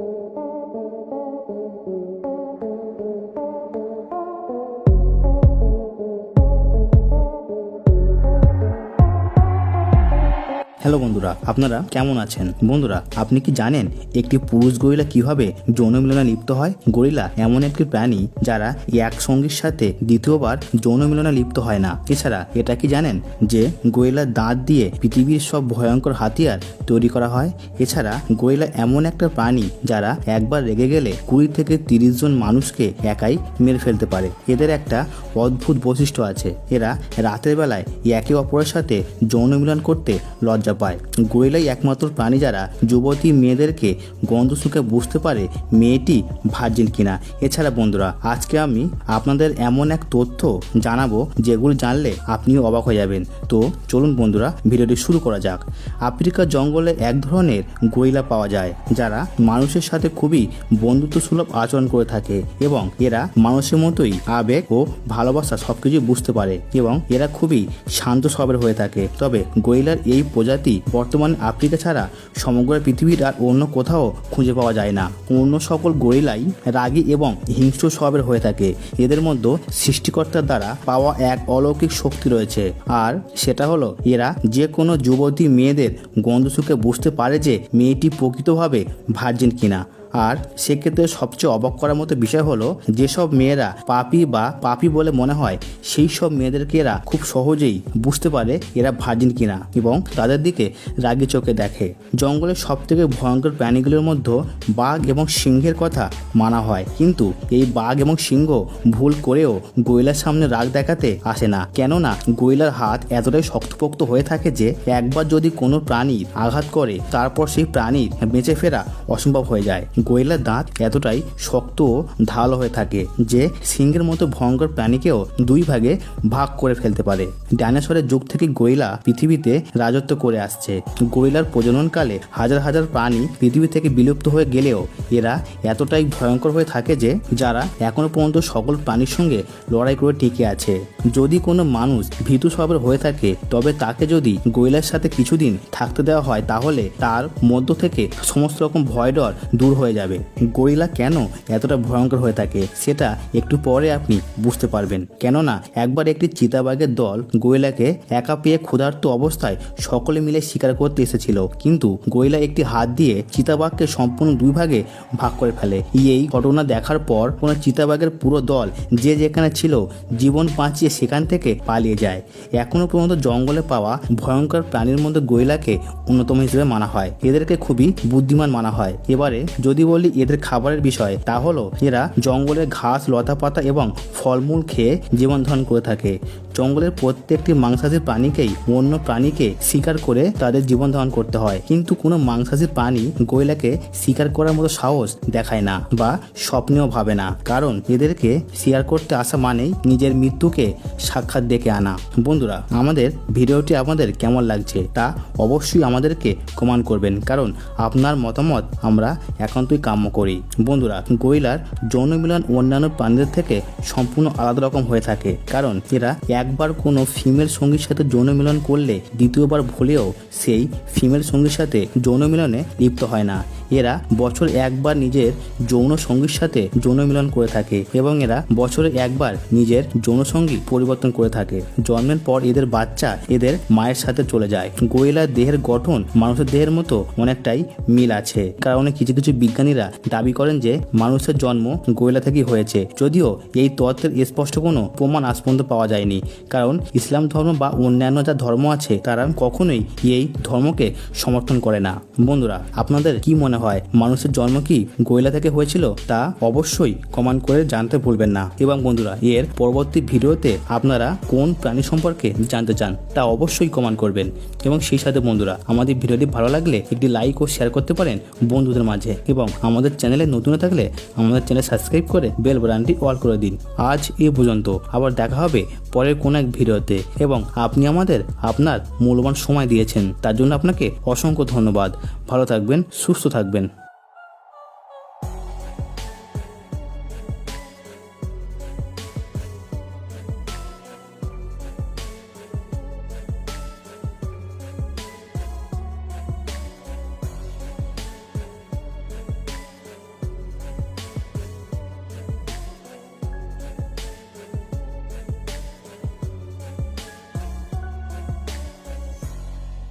嗯。হ্যালো বন্ধুরা, আপনারা কেমন আছেন? বন্ধুরা, আপনি কি জানেন একটি পুরুষ গরিলা কীভাবে যৌন মিলনে লিপ্ত হয়? গরিলা এমন একটি প্রাণী যারা এক সঙ্গীর সাথে দ্বিতীয়বার যৌন মিলনে লিপ্ত হয় না। এছাড়া এটা কি জানেন যে গরিলার দাঁত দিয়ে পৃথিবীর সব ভয়ঙ্কর হাতিয়ার তৈরি করা হয়? এছাড়া গরিলা এমন একটা প্রাণী যারা একবার রেগে গেলে কুড়ি থেকে তিরিশ জন মানুষকে একাই মেরে ফেলতে পারে। এদের একটা অদ্ভুত বৈশিষ্ট্য আছে। এরা রাতের বেলায় একে অপরের সাথে যৌন মিলন করতে লজ্জা পায়। গরিলাই একমাত্র প্রাণী যারা যুবতী মেয়েদেরকে গন্ধ শুকে বুঝতে পারে মেয়েটি ভার্জিন কিনা। এছাড়া বন্ধুরা, আজকে আমি আপনাদের এমন এক তথ্য জানাব যেগুলো জানলে আপনিও অবাক হয়ে যাবেন। তো চলুন বন্ধুরা, ভিডিওটি শুরু করা যাক। আফ্রিকার জঙ্গলে এক ধরনের গরিলা পাওয়া যায়, যারা মানুষের সাথে খুবই বন্ধুত্ব সুলভ আচরণ করে থাকে এবং এরা মানুষের মতোই আবেগ ও ভালোবাসা সবকিছু বুঝতে পারে এবং এরা খুবই শান্ত স্বভাবের হয়ে থাকে। তবে গরিলার এই প্রজাতি বর্তমানে আফ্রিকা ছাড়া সমগ্র পৃথিবীর আর অন্য কোথাও খুঁজে পাওয়া যায় না। অন্য সকল গরিলাই, রাগী এবং হিংস্র স্বভাবের হয়ে থাকে। এদের মধ্যে সৃষ্টিকর্তার দ্বারা পাওয়া এক অলৌকিক শক্তি রয়েছে। আর সেটা হলো, এরা যে কোনো যুবতী মেয়েদের গন্ধ বুঝতে পারে যে মেয়েটি প্রকৃতভাবে ভার্জিন কিনা। আর সেক্ষেত্রে সবচেয়ে অবাক করার মতো বিষয় হলো যেসব মেয়েরা পাপি বা পাপি বলে মনে হয় সেই সব মেয়েদেরকে এরা খুব সহজেই বুঝতে পারে এরা ভার্জিন কিনা এবং তাদের দিকে রাগি চোখে দেখে। জঙ্গলের সব থেকে ভয়ঙ্কর প্রাণীগুলোর মধ্যে বাঘ এবং সিংহের কথা মানা হয়। কিন্তু এই বাঘ এবং সিংহ ভুল করেও গরিলার সামনে রাগ দেখাতে আসে না। কেননা গরিলার হাত এতটাই শক্তপোক্ত হয়ে থাকে যে একবার যদি কোনো প্রাণীর আঘাত করে, তারপর সেই প্রাণীর বেঁচে ফেরা অসম্ভব হয়ে যায়। গরিলার দাঁত এতটাই শক্ত ও ধারালো হয়ে থাকে যে সিংহের মতো ভয়ঙ্কর প্রাণীকেও দুই ভাগে ভাগ করে ফেলতে পারে। ডাইনোসরের যুগ থেকে গরিলা পৃথিবীতে রাজত্ব করে আসছে। গরিলার প্রজননকালে হাজার হাজার প্রাণী পৃথিবী থেকে বিলুপ্ত হয়ে গেলেও এরা এতটাই ভয়ঙ্কর হয়ে থাকে যে যারা এখনও পর্যন্ত সকল প্রাণীর সঙ্গে লড়াই করে টিকে আছে। যদি কোনো মানুষ ভীতু স্বভাবের হয়ে থাকে, তবে তাকে যদি গরিলার সাথে কিছুদিন থাকতে দেওয়া হয়, তাহলে তার মধ্য থেকে সমস্ত রকম ভয় ডর দূর হয়ে যাবে। গরিলা কেন এতটা ভয়ঙ্কর হয়ে থাকে? সেটা একটু পরে আপনি বুঝতে পারবেন। কেননা, একবার একটি চিতাবাঘের দল গরিলাকে একা পেয়ে ক্ষুধার্ত অবস্থায় সকলে মিলে শিকার করতে এসেছিল। কিন্তু গরিলা একটি হাত দিয়ে চিতাবাঘকে সম্পূর্ণ দুই ভাগে ভাগ করে ফেলে। এই ঘটনা দেখার পর কোনো চিতাবাঘের পুরো দল যে যেখানে ছিল জীবন বাঁচিয়ে সেখান থেকে পালিয়ে যায়। এখনও পর্যন্ত জঙ্গলে পাওয়া ভয়ঙ্কর প্রাণীর মধ্যে গরিলাকে অন্যতম হিসেবে মানা হয়। এদেরকে খুবই বুদ্ধিমান মানা হয়। এবারে যদি বলি এদের খাবারের বিষয়, তা হলো এরা জঙ্গলের ঘাস লতা পাতা এবং ফলমূল খেয়ে জীবন ধারণ করে থাকে। জঙ্গলের প্রত্যেকটি মাংসাশী প্রাণীকেই অন্য প্রাণীকে শিকার করে তাদের জীবন ধারণ করতে হয়। কিন্তু কোনো মাংসাশী প্রাণী গরিলাকে শিকার করার মতো সাহস দেখায় না বা স্বপ্নেও ভাবে না। কারণ এদেরকে শিকার করতে আসা মানেই নিজের মৃত্যুকে সাক্ষাৎ ডেকে আনা। বন্ধুরা, আমাদের ভিডিওটি আপনাদের কেমন লাগছে তা অবশ্যই আমাদেরকে কমেন্ট করবেন। কারণ আপনার মতামত আমরা একান্তই কাম্য করি। বন্ধুরা, গরিলার যৌন মিলন অন্যান্য প্রাণীদের থেকে সম্পূর্ণ আলাদা রকম হয়ে থাকে। কারণ এরা একবার কোনো ফিমেল সঙ্গীর সাথে যৌন মিলন করলে দ্বিতীয়বার ভুলেও সেই ফিমেল সঙ্গীর সাথে যৌন মিলনে লিপ্ত হয় না। এরা বছর একবার নিজের যৌন সঙ্গীর সাথে যৌন মিলন করে থাকে এবং এরা বছরে একবার নিজের যৌন সঙ্গী পরিবর্তন করে থাকে। জন্মের পর এদের বাচ্চা এদের মায়ের সাথে চলে যায়। গরিলার দেহের গঠন মানুষের দেহের মতো অনেকটাই মিল আছে। কারণে কিছু কিছু বিজ্ঞানীরা দাবি করেন যে মানুষের জন্ম গরিলা থেকেই হয়েছে। যদিও এই তত্ত্বের স্পষ্ট কোনো প্রমাণ আজ পর্যন্ত পাওয়া যায়নি। কারণ ইসলাম ধর্ম বা অন্যান্য যা ধর্ম আছে, তারা কখনোই এই ধর্মকে সমর্থন করে না। বন্ধুরা, আপনাদের কি মনে হয়, মানুষের জন্ম কি গরিলা থেকে হয়েছিল? তা অবশ্যই কমেন্ট করে জানতে ভুলবেন না। এবং বন্ধুরা, এর পরবর্তী ভিডিওতে আপনারা কোন প্রাণী সম্পর্কে জানতে চান, তা অবশ্যই কমেন্ট করবেন। এবং সেই সাথে বন্ধুরা, আমাদের ভিডিওটি ভালো লাগলে একটি লাইক ও শেয়ার করতে পারেন বন্ধুদের মাঝে। এবং আমাদের চ্যানেলে নতুন থাকলে আমাদের চ্যানেল সাবস্ক্রাইব করে বেল বাটনটি অল করে দিন। আজ এ পর্যন্ত। আবার দেখা হবে পরের কোনো এক ভিডিওতে। এবং আপনি আমাদের আপনার মূল্যবান সময় দিয়েছেন। তার জন্য আপনাকে অসংখ্য ধন্যবাদ। ভালো থাকবেন, সুস্থ থাকবেন।